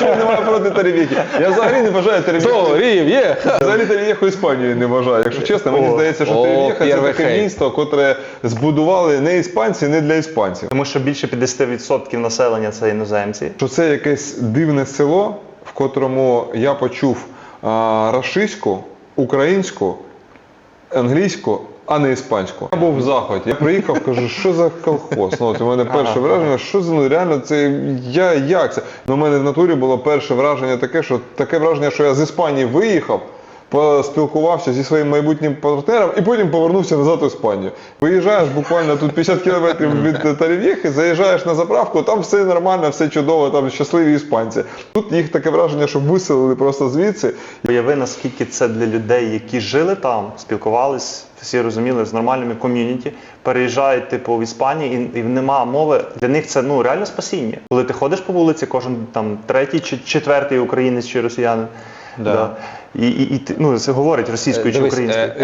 нічого немає проти Теревєхи. Я взагалі не бажаю Теревєху. Хто? Рів, є. Взагалі Теревєху Іспанію не вважаю. Якщо чесно, мені О, здається, що о, це перший таке хейт. місто, котре збудували не іспанці, не для іспанців. Тому що більше 50% населення це іноземці. Що це якесь дивне село, в котрому я почув а, рашистську, українську, англійську, а не іспанську. Я був в захваті. Я приїхав, кажу, що за колхоз? Ну, от у мене перше враження, що за ну реально це я як це? Ну, у мене в натурі було перше враження таке, що таке враження, що я з Іспанії виїхав. Поспілкувався зі своїм майбутнім партнером і потім повернувся назад в Іспанію. Виїжджаєш буквально тут 50 кілометрів від Тарів'єхи, заїжджаєш на заправку, там все нормально, все чудово, там щасливі іспанці. Тут їх таке враження, що виселили просто звідси. Уяви, наскільки це для людей, які жили там, спілкувались, всі розуміли з нормальними ком'юніті, переїжджають типу в Іспанії, і, і нема мови. Для них це ну реально спасіння. Коли ти ходиш по вулиці, кожен там третій чи четвертий українець чи росіянин. Да. І, і, і ти- ну, це говорить російською чи Дивись, українською. е,